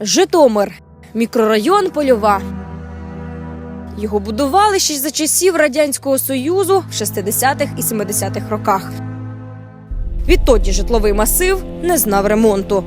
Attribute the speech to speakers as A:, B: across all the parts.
A: Житомир, мікрорайон Польова. Його будували ще за часів Радянського Союзу в 60-х і 70-х роках. Відтоді житловий масив не знав ремонту.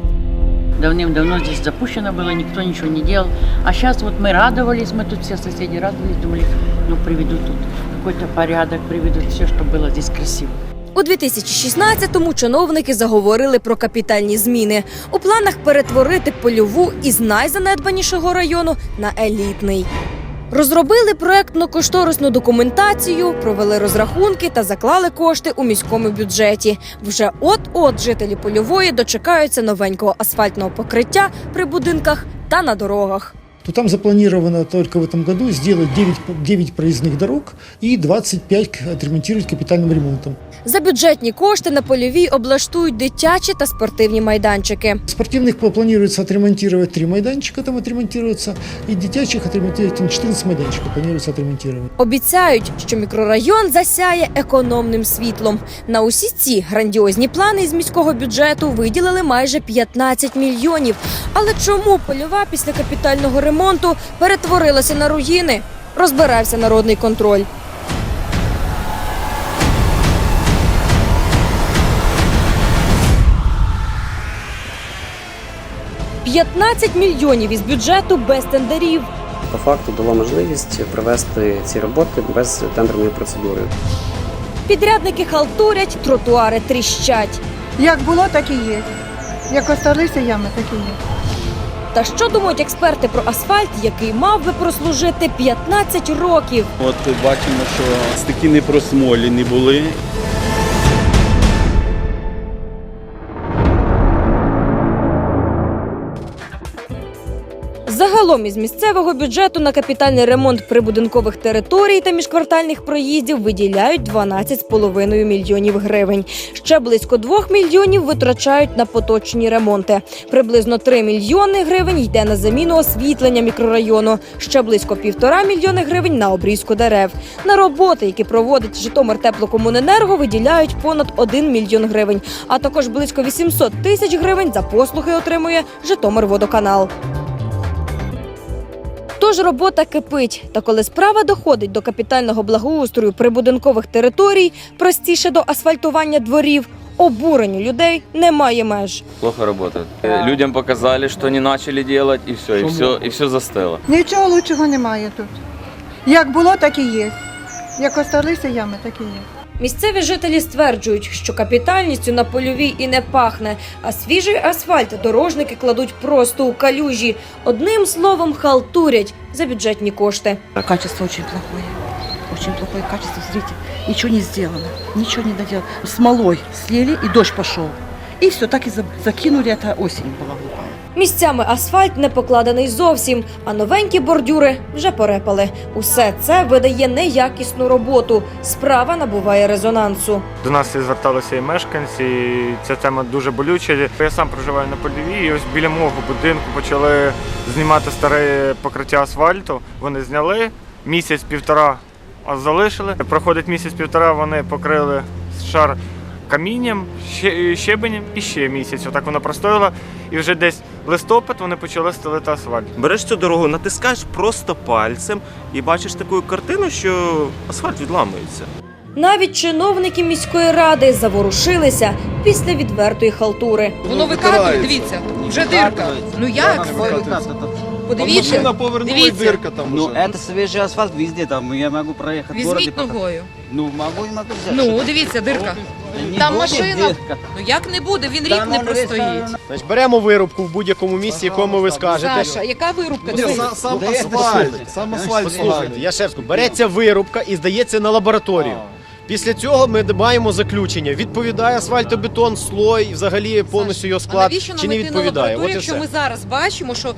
B: Давным-давно здесь запущено было, никто ничего не делал. А сейчас вот мы радовались, мы тут все соседи радовались, думали, ну приведут тут какой-то порядок, приведут все, чтобы было здесь красиво.
A: У 2016-му чиновники заговорили про капітальні зміни у планах перетворити польову із найзанедбанішого району на елітний. Розробили проектно-кошторисну документацію, провели розрахунки та заклали кошти у міському бюджеті. Вже от-от жителі польової дочекаються новенького асфальтного покриття при будинках та на дорогах
C: то там запланировано только в этом году сделать 9, 9 проездных дорог и 25 отремонтировать капитальным ремонтом.
A: За бюджетні кошти на польовій облаштують дитячі та спортивні майданчики.
C: Спортивных пла- планируется отремонтировать 3 майданчика, там отремонтируются, и детячих отремонтировать там 14 майданчиков планируется отремонтировать.
A: Обіцяють, що мікрорайон засяє економним світлом. На усі ці грандіозні плани з міського бюджету виділили майже 15 мільйонів. Але чому польова після капітального ремонту Перетворилася на руїни? Розбирався народний контроль. «15 мільйонів із бюджету без тендерів.
D: по факту дало можливість провести ці роботи без тендерної процедури.
A: Підрядники халтурять, тротуари тріщать.
E: Як було, так і є. Як осталися ями, так і є.
A: Та що думають експерти про асфальт, який мав би прослужити 15 років?
F: От бачимо, що стики не просмолені були.
A: Загалом із місцевого бюджету на капітальний ремонт прибудинкових територій та міжквартальних проїздів виділяють 12,5 мільйонів гривень. Ще близько 2 мільйонів витрачають на поточні ремонти. Приблизно 3 мільйони гривень йде на заміну освітлення мікрорайону. Ще близько півтора мільйони гривень на обрізку дерев. На роботи, які проводить Житомир теплокомуненерго, виділяють понад 1 мільйон гривень, а також близько 800 тисяч гривень за послуги отримує Житомирводоканал. Тож робота кипить. Та коли справа доходить до капітального благоустрою прибудинкових територій, простіше до асфальтування дворів, обуренню людей немає меж.
G: Плохо работает. Э, Людям показали, что не начали делать, и все, и все, и все застыло.
E: Нічого лучшого немає тут. Як було, так і є. Як осталися ями, так і є.
A: Місцеві жителі стверджують, що капітальністю на польовій і не пахне, а свіжий асфальт дорожники кладуть просто у калюжі. Одним словом, халтурять за бюджетні кошти.
H: Качество очень плохое. Очень плохое качество. Смотрите, ничего не сделано. Ничего не доделано. Смолой слили, и дождь пошел. И все, так и закинули. Это осень была глупая.
A: Місцями асфальт не покладений зовсім, а новенькі бордюри вже порепали. Усе це видає неякісну роботу. Справа набуває резонансу.
I: До нас зверталися і мешканці. і Ця тема дуже болюча. Я сам проживаю на Подиві, і ось біля мого будинку почали знімати старе покриття асфальту. Вони зняли місяць-півтора а залишили. Проходить місяць-півтора, вони покрили шар камінням, ще- щебенем і ще місяць. Отак воно простояло. І вже десь листопад вони почали стелити асфальт.
J: Береш цю дорогу, натискаєш просто пальцем і бачиш таку картину, що асфальт відламується.
A: Навіть чиновники міської ради заворушилися після відвертої халтури.
K: Воно викатує, дивіться, вже дирка. Ну як? Подивіться, дивіться,
D: Ну, це свіжий асфальт везде, там я можу проїхати
K: візьміть ногою.
D: Ну, можу і можу взяти.
K: Ну, дивіться, дирка. Там машина. Ну як не буде, він рік не простоїть.
I: Значить, беремо вирубку в будь-якому місці, якому ви скажете.
K: Саша, яка вирубка?
I: Ну,
K: Дивись.
I: Сам асфальт, сам асфальт. Я ще раз кажу, береться вирубка і здається на лабораторію. Після цього ми маємо заключення. Відповідає асфальтобетон, слой, взагалі повністю його
K: А
I: склад,
K: навіщо нам
I: чи не
K: йти на
I: відповідає.
K: лабораторію,
I: От і
K: якщо
I: все.
K: ми зараз бачимо, що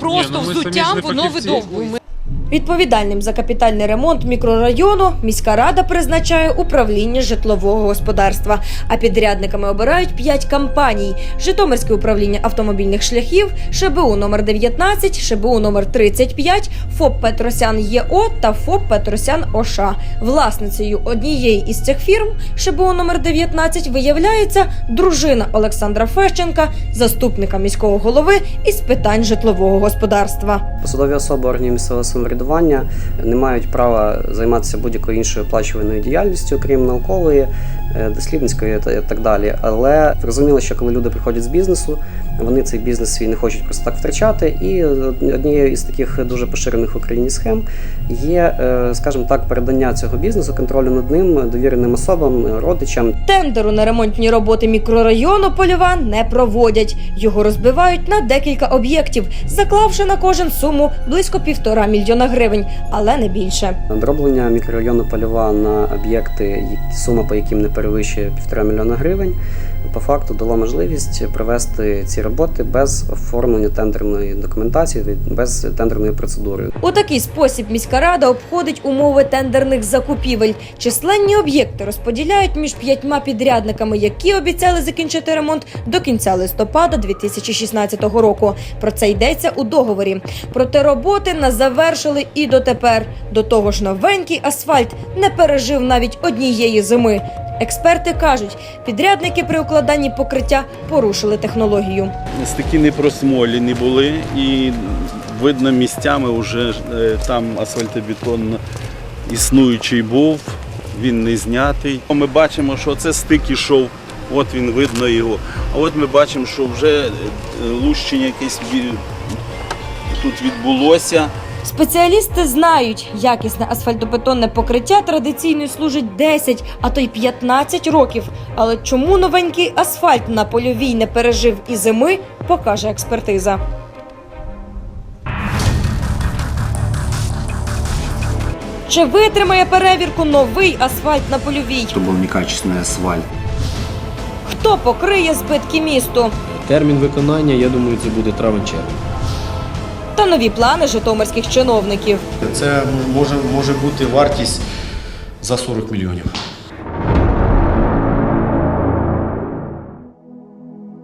K: просто взуттям воно видовбує.
A: Відповідальним за капітальний ремонт мікрорайону міська рада призначає управління житлового господарства. А підрядниками обирають п'ять компаній: Житомирське управління автомобільних шляхів, ШБУ номер 19, ШБУ номер 35, ФОП Петросян ЄО та ФОП Петросян ОША. Власницею однієї із цих фірм ШБУ номер 19 виявляється дружина Олександра Фещенка, заступника міського голови із питань житлового господарства.
D: Посадові особи органів місцевого самоврядування не мають права займатися будь-якою іншою оплачуваною діяльністю, крім наукової, дослідницької та так далі. Але зрозуміло, що коли люди приходять з бізнесу, вони цей бізнес свій не хочуть просто так втрачати. І однією із таких дуже поширених в Україні схем є, е, скажімо так, передання цього бізнесу, контролю над ним довіреним особам, родичам.
A: Тендеру на ремонтні роботи мікрорайону Польова не проводять. Його розбивають на декілька об'єктів, заклавши на кожен суму близько півтора мільйона гривень, але не більше.
D: Дроблення мікрорайону Польова на об'єкти, сума по яким не перевищує півтора мільйона гривень, по факту дало можливість провести ці роботи без оформлення тендерної документації, без тендерної процедури.
A: У такий спосіб міська рада обходить умови тендерних закупівель. Численні об'єкти розподіляють між п'ятьма підрядниками, які обіцяли закінчити ремонт до кінця листопада 2016 року. Про це йдеться у договорі. Проте роботи не завершили і дотепер. До того ж, новенький асфальт не пережив навіть однієї зими. Експерти кажуть, підрядники при укладанні покриття порушили технологію.
F: Стики не просмолені були і видно місцями вже е, там асфальтобетон існуючий був, він не знятий. Ми бачимо, що це стик ішов, от він видно його. А от ми бачимо, що вже е, лущення якесь тут відбулося.
A: Спеціалісти знають, якісне асфальтобетонне покриття традиційно служить 10, а то й 15 років. Але чому новенький асфальт на польовій не пережив і зими, покаже експертиза. Чи витримає перевірку новий асфальт на польовій?
L: Что был некачественный асфальт.
A: Хто покриє збитки місту?
L: Термін виконання, я думаю, це буде травень-червень.
A: Та нові плани житомирських чиновників.
M: Це може, може бути вартість за 40 мільйонів.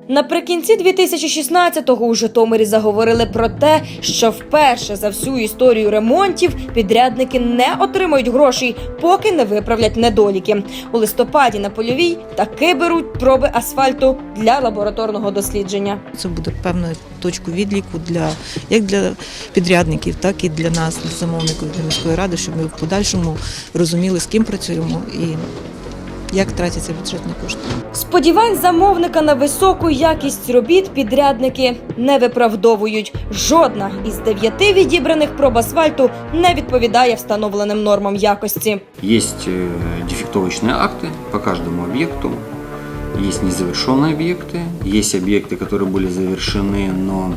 A: Наприкінці 2016-го у Житомирі заговорили про те, що вперше за всю історію ремонтів підрядники не отримають грошей, поки не виправлять недоліки. У листопаді на польовій таки беруть проби асфальту для лабораторного дослідження.
N: Це буде певною точкою відліку для як для підрядників, так і для нас, для замовників для міської ради, щоб ми в подальшому розуміли, з ким працюємо і як тратяться бюджетні кошти.
A: Сподівань замовника на високу якість робіт підрядники не виправдовують. Жодна із дев'яти відібраних проб асфальту не відповідає встановленим нормам якості.
L: Есть э, дефектовочные акты по каждому объекту. Есть незавершенные объекты. Есть объекты, которые были завершены, но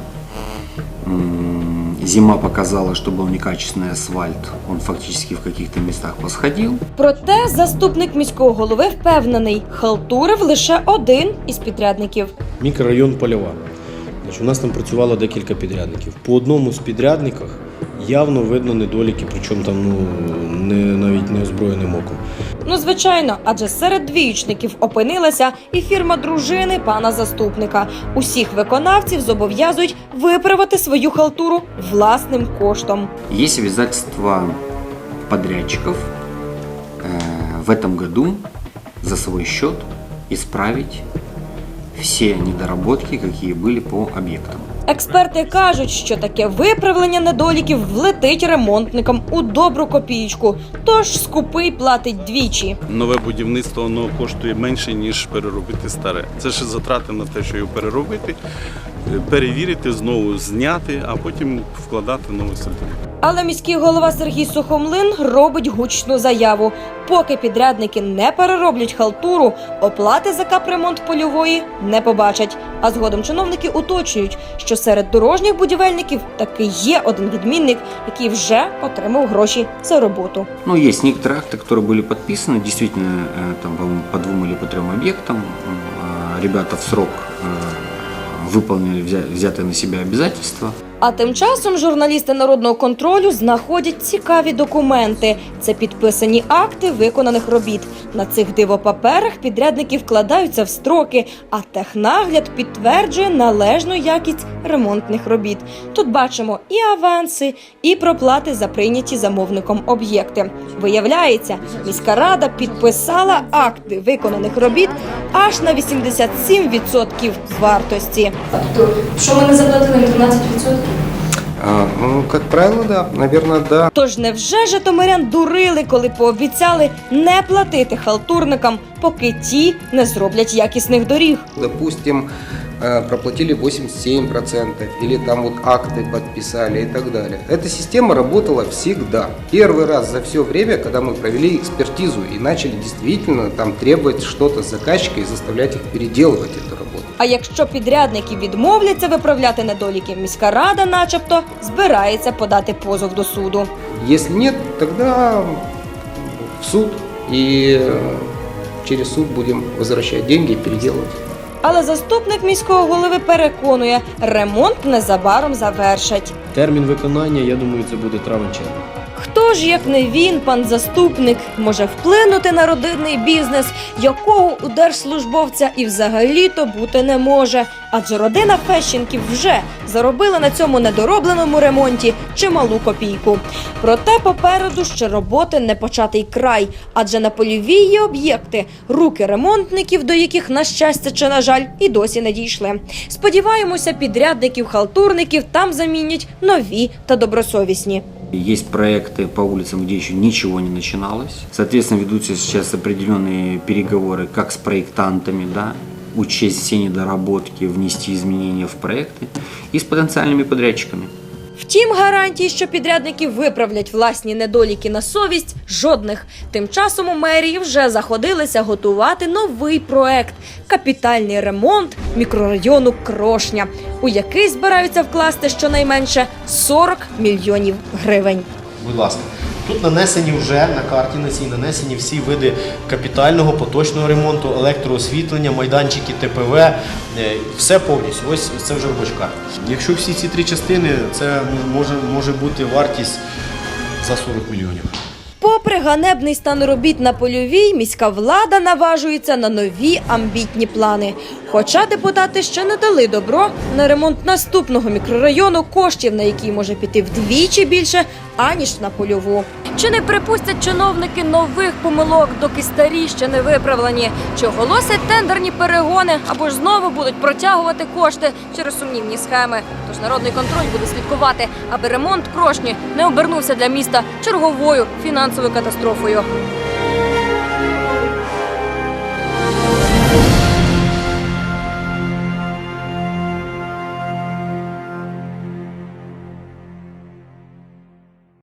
L: м, зима показала, что был некачественный асфальт. Он фактически в каких-то местах посходил.
A: Проте заступник міського голови впевнений, халтурив лише один із підрядників.
M: Мікрорайон Польова. Значить, у нас там працювало декілька підрядників. По одному з підрядниках явно видно недоліки, причому там ну, не, навіть не озброєним оком.
A: Ну, звичайно, адже серед двіючників опинилася і фірма дружини пана заступника. Усіх виконавців зобов'язують виправити свою халтуру власним коштом.
L: Есть обязательства подрядчиков э, в этом году за свой счет исправить все недоработки, какие были по объектам.
A: Експерти кажуть, що таке виправлення недоліків влетить ремонтникам у добру копійку. Тож скупий платить двічі.
F: Нове будівництво воно коштує менше, ніж переробити старе. Це ще затрати на те, що його переробити, перевірити, знову зняти, а потім вкладати новий сертифікат.
A: Але міський голова Сергій Сухомлин робить гучну заяву. Поки підрядники не перероблять халтуру, оплати за капремонт польової не побачать. А згодом чиновники уточнюють, що серед дорожніх будівельників таки є один відмінник, який вже отримав гроші за роботу.
L: Ну, есть некоторые акты, которые были подписаны, действительно, э, там, по-моему, по двум или по трем объектам. Э, Ребята в срок э, выполнили взятые на себя обязательства.
A: А тим часом журналісти народного контролю знаходять цікаві документи. Це підписані акти виконаних робіт. На цих дивопаперах підрядники вкладаються в строки, а технагляд підтверджує належну якість ремонтних робіт. Тут бачимо і аванси, і проплати за прийняті замовником об'єкти. Виявляється, міська рада підписала акти виконаних робіт аж на 87% вартості. Тобто, що ми не заплатили 13%?
O: ну, как правило, да. Наверное, да.
A: Тож невже житомирян дурили, коли пообіцяли не платити халтурникам, поки ті не зроблять якісних доріг?
O: Допустим, э, проплатили 87% или там вот акты подписали и так далее. Эта система работала всегда. Первый раз за все время, когда мы провели экспертизу и начали действительно там требовать что-то с заказчика и заставлять их переделывать эту работу.
A: А якщо підрядники відмовляться виправляти недоліки, міська рада, начебто, збирається подати позов до суду.
O: Если нет, тогда в суд и э, через суд будем возвращать деньги и переделывать.
A: Але заступник міського голови переконує, ремонт незабаром завершать.
M: Термін виконання, я думаю, це буде травень-червень.
A: Хто ж, як не він, пан заступник, може вплинути на родинний бізнес, якого у держслужбовця і взагалі-то бути не може? Адже родина Фещенків вже заробила на цьому недоробленому ремонті чималу копійку. Проте попереду ще роботи не початий край, адже на польовій є об'єкти, руки ремонтників, до яких, на щастя чи на жаль, і досі не дійшли. Сподіваємося, підрядників-халтурників там замінять нові та добросовісні.
L: Есть проекты по улицам, где еще ничего не начиналось. Соответственно, ведутся сейчас определенные переговоры как с проектантами, да, учесть все недоработки, внести изменения в проекты, и с потенциальными подрядчиками.
A: Втім, гарантій, що підрядники виправлять власні недоліки на совість, жодних. Тим часом у мерії вже заходилися готувати новий проект капітальний ремонт мікрорайону Крошня, у який збираються вкласти щонайменше 40 мільйонів гривень.
M: Будь ласка, тут нанесені вже на карті на цій нанесені всі види капітального поточного ремонту, електроосвітлення, майданчики ТПВ, е, все повністю. Ось це вже робоча карта. Якщо всі ці три частини, це може, може бути вартість за 40 мільйонів.
A: Попри ганебний стан робіт на польовій, міська влада наважується на нові амбітні плани. Хоча депутати ще не дали добро на ремонт наступного мікрорайону, коштів на який може піти вдвічі більше, аніж на польову. Чи не припустять чиновники нових помилок, доки старі ще не виправлені? Чи оголосять тендерні перегони або ж знову будуть протягувати кошти через сумнівні схеми? Тож народний контроль буде слідкувати, аби ремонт крошні не обернувся для міста черговою фінансовою катастрофою.